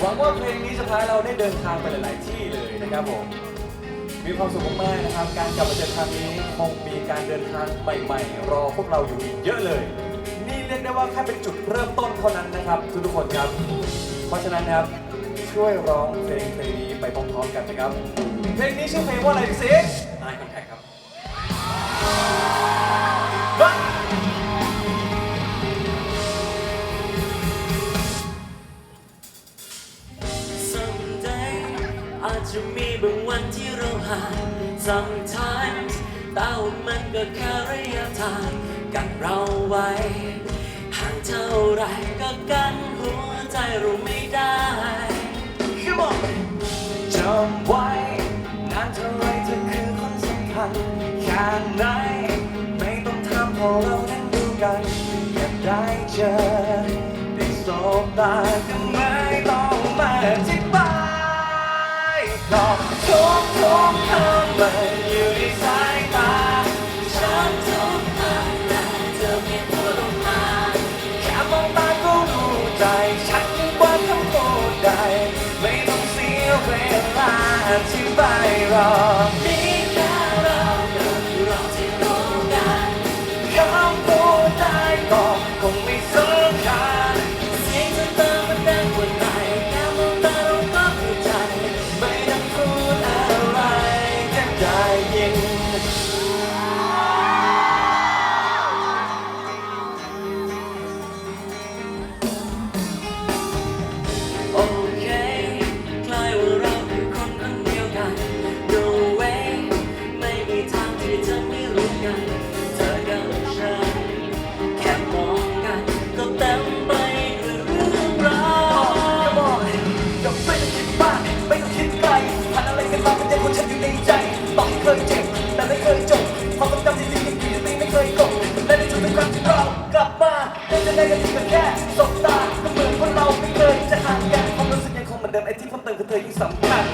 หวังว่าเพลงนี้จะพาเราได้เดินทางไปหลาย ๆ ที่เลยนะครับผม มีความสุขมากๆนะครับ การกลับมาเจอครั้งนี้คงมีการเดินทางใหม่ ๆ รอพวกเราอยู่อีกเยอะเลย นี่เรียกได้ว่าแค่เป็นจุดเริ่มต้นเท่านั้นนะครับทุกๆคนครับ เพราะฉะนั้นนะครับช่วยร้องเพลงเพลงนี้ไปพร้อมๆกันนะครับ เพลงนี้ชื่อเพลงว่าอะไรพี่ซิก Eye Contact ครับ อาจจะมีบางวันที่เราห่าง Sometimes แต่ว่ามันก็แค่ระยะทางกันเราไว้ ห่างเท่าไรก็กันหัวใจเราไม่ได้ Come on จำไว้ นานเท่าไรเธอคือคนสำคัญแค่ไหน ไม่ต้องถามพราะเรานั้นดูกันแค่ได้เจอได้สบตาก็ไม่ต้องมาอ ทุกครั้งแต่เธอไม่พูดออกมาแค่มองตาก็รู้ใจฉันว่าคำพูดใดไม่ต้อ ได้กันที่กันแค่สบตาก็เหมือนคนเราไม่เคยจะห่างกันความรู้สึกยังคงเหมือนเดิมไอ้ที่เพิ่มเติมคือเธอยิ่งสำคัญ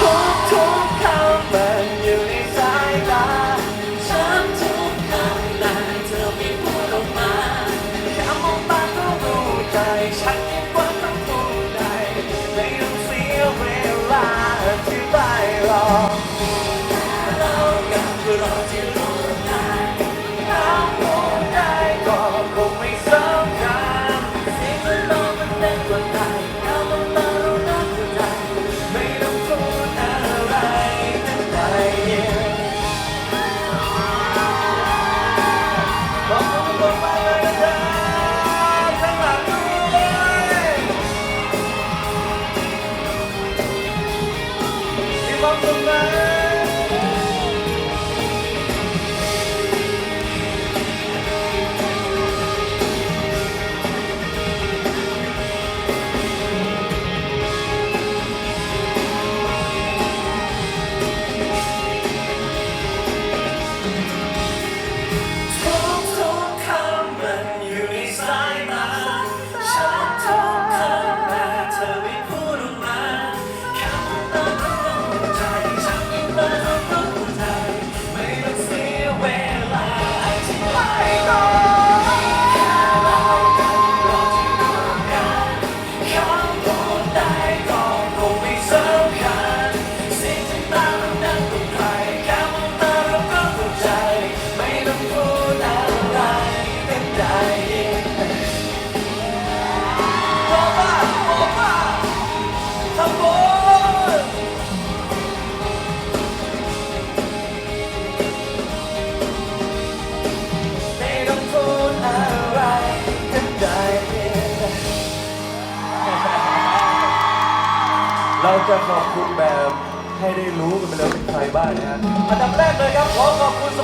ทุกทุก มีคว เราจะขอบคุณแบบให้ได้รู้กันไปเลยเป็นใครบ้างนะฮะอันดับแรกเลยครับขอขอบคุณส